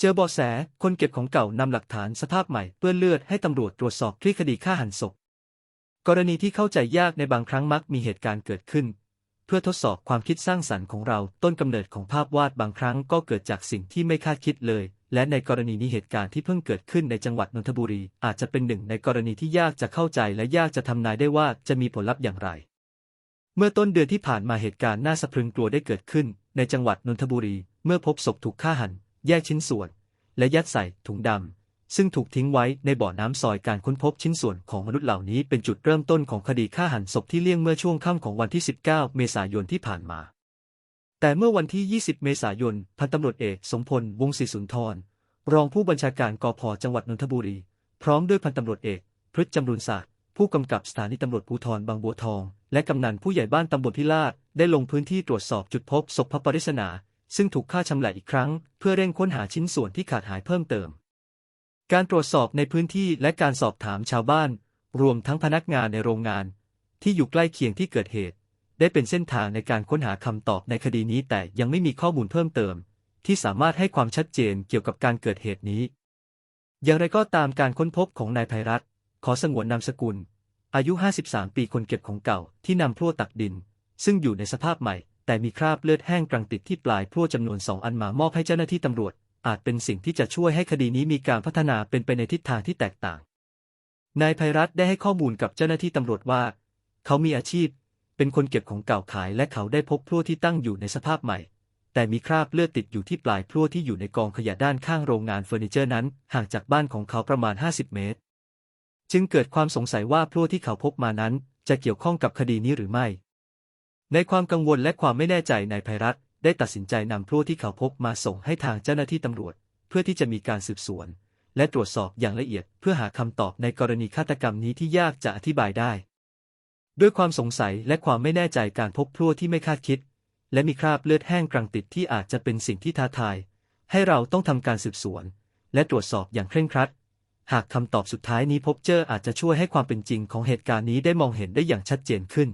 เจอเบาะแส คนเก็บของเก่านำหลักฐานสภาพใหม่เปื้อนเลือดให้ตำรวจตรวจสอบคลี่คดีฆ่าหันศพ กรณีที่เข้าใจยากในบางครั้งมักมีเหตุการณ์เกิดขึ้น เพื่อทดสอบความคิดสร้างสรรค์ของเราต้นกำเนิดของภาพวาดบางครั้งก็เกิดจากสิ่งที่ไม่คาดคิดเลย และในกรณีนี้เหตุการณ์ที่เพิ่งเกิดขึ้นในจังหวัดนนทบุรี อาจจะเป็นหนึ่งในกรณีที่ยากจะเข้าใจและยากจะทำนายได้ว่าจะมีผลลัพธ์อย่างไร เมื่อต้นเดือนที่ผ่านมาเหตุการณ์น่าสะพรึงกลัวได้เกิดขึ้น ในจังหวัดนนทบุรี เมื่อพบศพถูกฆ่าหัน แยกชิ้นส่วน และยัดใส่ถุงดำ ซึ่งถูกทิ้งไว้ในบ่อน้ำซอยการค้นพบชิ้นส่วนของมนุษย์เหล่านี้เป็นจุดเริ่มต้นของคดีฆ่าหันศพที่เลี่ยงเมื่อช่วงค่ำของวันที่ 19 เมษายนที่ผ่านมา แต่เมื่อวันที่ 20 เมษายน พันตำรวจเอกสมพล วงศ์ศรีสุนทร รองผู้บัญชาการกพจังหวัดนนทบุรี พร้อมด้วยพันตำรวจเอก พฤษจำรุนศาสตร์ผู้กำกับสถานีตำรวจภูธรบางบัวทอง และกำนันผู้ใหญ่บ้านตำบลพิลาศได้ลงพื้นที่ตรวจสอบจุดพบศพพระปริศนา ซึ่งถูกฆ่าชำแหละอีกครั้ง เพื่อเร่งค้นหาชิ้นส่วนที่ขาดหายเพิ่มเติม การตรวจสอบในพื้นที่และการสอบถามชาวบ้าน รวมทั้งพนักงานในโรงงาน ที่อยู่ใกล้เคียงที่เกิดเหตุ ได้เป็นเส้นทางในการค้นหาคำตอบในคดีนี้แต่ยังไม่มีข้อมูลเพิ่มเติม ที่สามารถให้ความชัดเจนเกี่ยวกับการเกิดเหตุนี้ อย่างไรก็ตามการค้นพบของนายภัยรัตขอสงวนนามสกุล อายุ 53 ปีคนเก็บของเก่าที่นำพลั่วตักดิน ซึ่งอยู่ในสภาพใหม่ แต่มีคราบเลือดแห้งกรังติดที่ปลายพลั่วจำนวนสองอันมามอบให้เจ้าหน้าที่ตำรวจ อาจเป็นสิ่งที่จะช่วยให้คดีนี้มีการพัฒนาเป็นไปในทิศทางที่แตกต่าง นายภัยรัตได้ให้ข้อมูลกับเจ้าหน้าที่ตำรวจว่า เขามีอาชีพ เป็นคนเก็บของเก่าขายและเขาได้พบพลั่วที่ตั้งอยู่ในสภาพใหม่ แต่มีคราบเลือดติดอยู่ที่ปลายพลั่วที่อยู่ในกองขยะด้านข้างโรงงานเฟอร์นิเจอร์นั้น ห่างจากบ้านของเขาประมาณ 50 เมตร จึงเกิดความสงสัยว่าพลั่วที่เขาพบมานั้น จะเกี่ยวข้องกับคดีนี้หรือไม่ ในความกังวลและความไม่แน่ใจนายภัยรัตน์ได้ตัดสินใจนำพลั่วที่เขาพบมาส่งให้ทางเจ้าหน้าที่ตำรวจ เพื่อที่จะมีการสืบสวน และตรวจสอบอย่างละเอียด เพื่อหาคำตอบในกรณีฆาตกรรมนี้ที่ยากจะอธิบายได้ ด้วยความสงสัยและความไม่แน่ใจการพบพลั่วที่ไม่คาดคิด และมีคราบเลือดแห้งกรังติดที่อาจจะเป็นสิ่งที่ท้าทาย ให้เราต้องทำการสืบสวน และตรวจสอบอย่างเคร่งครัด หากคำตอบสุดท้ายนี้พบเจออาจจะช่วยให้ความเป็นจริงของเหตุการณ์นี้ได้มองเห็นได้อย่างชัดเจนขึ้น